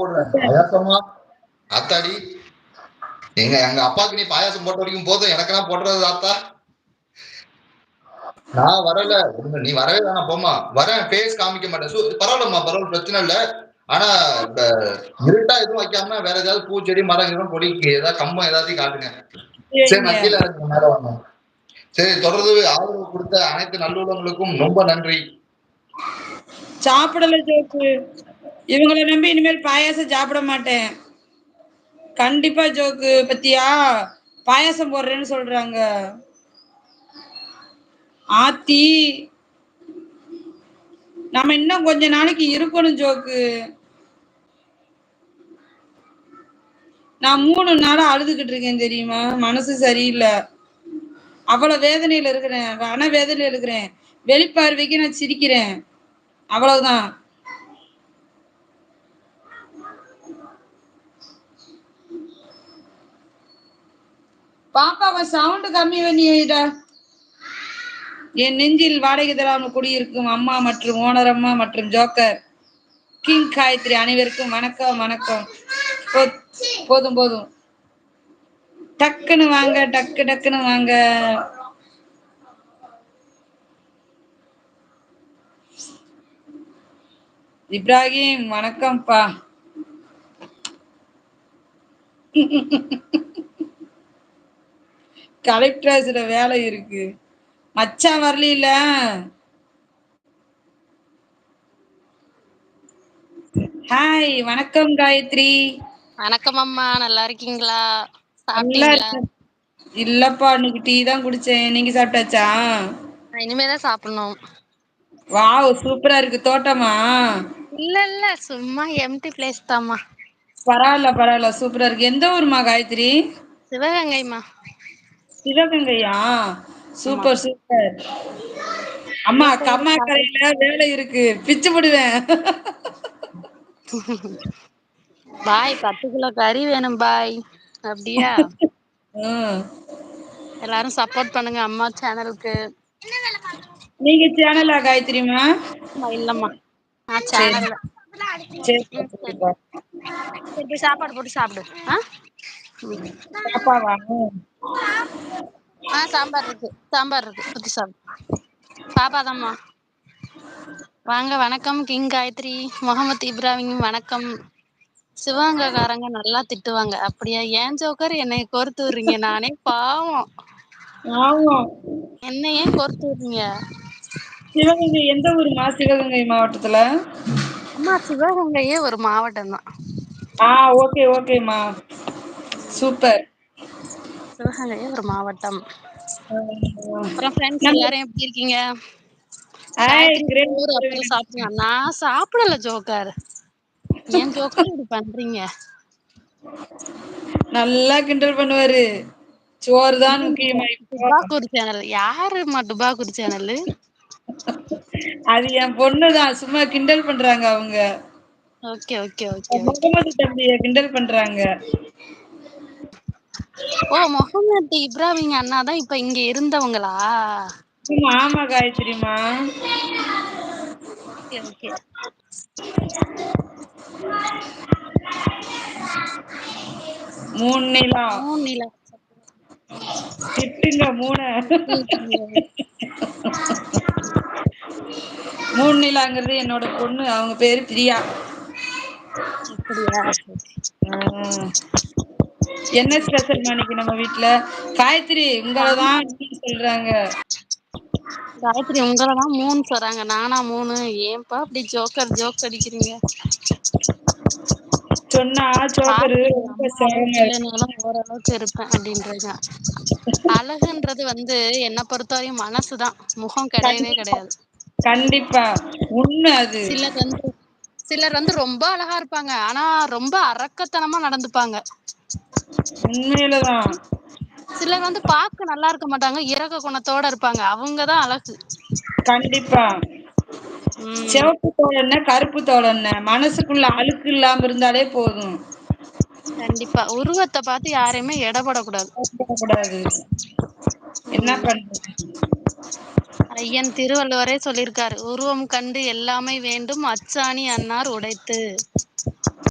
போடுறேன் பாயாசமா? ஆத்தாடி எங்க எங்க அப்பாவுக்கு நீ பாயாசம் போட்ட வரைக்கும் போதும். எனக்கெல்லாம் போடுறது ஆத்தா. நான் வரல. நீ வரவே வேணாம் போமா வரேன். ஃபேஸ் காமிக்க மாட்டேன். சு பரவாயில்லம்மா பரவாயில்ல பிரச்சனை இல்ல. ஆனா இந்த இருட்டா எதுவும் வைக்காம வேற ஏதாவது பூச்செடி மரம் எதுவும் கொடிக்கு ஏதாவது கம்பம் ஏதாவது காட்டுங்க. சரி நான் கீழே மேல சரி தொடர்ந்து ஆதரவு கொடுத்த அனைத்து நல்லுள்ளவங்களுக்கும் ரொம்ப நன்றி. சாப்பிடல ஜோக்கு. இவங்களை நம்பி இனிமேல் பாயாசம் சாப்பிட மாட்டேன். கண்டிப்பா ஜோக்கு பத்தியா? பாயாசம் போடுறேன்னு சொல்றாங்க. ஆத்தி நம்ம இன்னும் கொஞ்ச நாளைக்கு இருக்கணும் ஜோக்கு. நான் மூணு நாளா அழுதுகிட்டு இருக்கேன் தெரியுமா? மனசு சரியில்லை. அவ்வளவு வேதனையில இருக்கிறேன். வன வேதனையில இருக்கிறேன். வெளிப்பார்வைக்கு நான் சிரிக்கிறேன். அவ்வளவுதான். பாப்பாவை சவுண்ட் கம்மி பண்ணிடா என் நெஞ்சில் வாடகை தராமல் குடியிருக்கும் அம்மா மற்றும் ஓனர் அம்மா மற்றும் ஜோக்கர். கிங் காயத்ரி அனைவருக்கும் வணக்கம் வணக்கம். போதும் போதும். டக்குன்னு வாங்க டக்கு டக்குன்னு வாங்க. இப்ராஹிம் வணக்கம்ப்பா. கலெக்டர் வேலை இருக்கு. மச்சான் வரல ஹாய் வணக்கம் காயத்ரி. வணக்கம் அம்மா நல்லா இருக்கீங்களா. இல்லப்பா இன்னைக்கு டீ தான் குடிச்சேன். நீங்க சாப்பிட்டாச்சா? இனிமேதான் சாப்பிடணும். வாவ் சூப்பரா இருக்கு. தோட்டமா? இல்ல இல்ல சும்மா எம்டி பிளேஸ் தாம்மா. பரவாயில்ல பரவாயில்ல. சூப்பரா இருக்கு. எந்த ஊர்மா காயத்ரி? சிவகங்கைம்மா. சிவகங்கையா? Super super. அம்மா கம்மா கரையில வேலை இருக்கு. பிச்சு போடுவேன். பாய் பத்து கிலோ கறி வேணும் பாய். அப்படியா. எல்லாரும் சப்போர்ட் பண்ணுங்க அம்மா சேனலுக்கு நீங்க சேனலா காயத்ரிமா இல்லம்மா. நான் சேனல்ல போய். சாப்பாடு போட்டு சாப்பிடு. பாப்பாவா ஆ சாம்பார் இருக்கு. சாம்பார் இருக்கு. ஊத்தி சாப்பிடு பாப்பாதாம்மா வாங்க வணக்கம். கிங் காயத்ரி முகமது இப்ராஹிம் வணக்கம். சிவகங்கைக்காரங்க நல்லா திட்டுவாங்க. அப்படியா? ஏன் ஜோக்கர்? என்னை கோர்த்து விடுறீங்க. நானே பாவம். என்ன ஏன் கோர்த்து விடுறீங்க? சிவகங்கை எந்த ஊருமா? சிவகங்கை மாவட்டத்துல? அம்மா சிவகங்கையே ஒரு மாவட்டம் தான் ஆ ஓகே ஓகேம்மா. சூப்பர். சிவகங்கையே ஒரு மாவட்டம். அப்புறம் ஃப்ரெண்ட்ஸ் எல்லாரும் எப்படி இருக்கீங்க? சாப்பிடுங்க. நான் சாப்பிடல ஜோக்கர். ஏன் ஜோக்கர் இப்படி பண்றீங்க? நல்லா கிண்டல் பண்ணுவாரு. சோறு தான் முக்கியமா இப்போ. டுபாக்கூர் சேனல் யாருமா டுபாக்கூர் சேனல் அது என் பொண்ணுதான். சும்மா கிண்டல் பண்றாங்க அவங்க. ஓகே ஓகே ஓகே முகமது தம்பிய கிண்டல் பண்றாங்க. ஓ முகமது இப்ராஹிம் அண்ணா தான் இப்ப இங்க இருந்தவங்களா? ஆமா, காயத்ரிமா. ஓகே மூணு நிலா மூணு நிலா திட்டுங்க மூணு. மூணு நிலாங்கிறது என்னோட பொண்ணு அவங்க பேரு பிரியா. அப்படியா. என்ன ஸ்பெஷல் இன்னைக்கு நம்ம வீட்ல? காயத்ரி உங்களை தான் சொல்றாங்க. காயத்ரி உங்களை தான் மூணு சொல்றாங்க. நானா மூணு? ஏன்பா அப்படி ஜோக்கர் ஜோக் அடிக்கிறீங்க? சொன்னா இல்லைனாலும் ஓரளவுக்கு இருப்பேன் அப்படின்றீங்க அழகுன்றது வந்து என்ன பொறுத்தவரையும் மனசுதான். முகம் கிடையவே கிடையாது. கண்டிப்பா. உண்மை அது. சிலர் வந்து சிலர் வந்து ரொம்ப அழகா இருப்பாங்க. ஆனா ரொம்ப அரக்கத்தனமா நடந்துப்பாங்க. உண்மையிலதான். சிலர் வந்து பார்க்க நல்லா இருக்க மாட்டாங்க. இறக்க குணத்தோட இருப்பாங்க. அவங்கதான் அழகு. கண்டிப்பா. சிவப்பு தோல் என்ன கருப்பு தோல் என்ன? மனசுக்குள்ள அழுக்கு இல்லாம இருந்தாலே போதும். கண்டிப்பா. உருவத்தை பார்த்து யாரையுமே எடப்படக்கூடாது கூடாது என்ன பண்றது? ஐயன் திருவள்ளுவரே சொல்லியிருக்காரு உருவம் கண்டு எல்லாமே வேண்டும் அச்சாணி அன்னார் உடைத்து.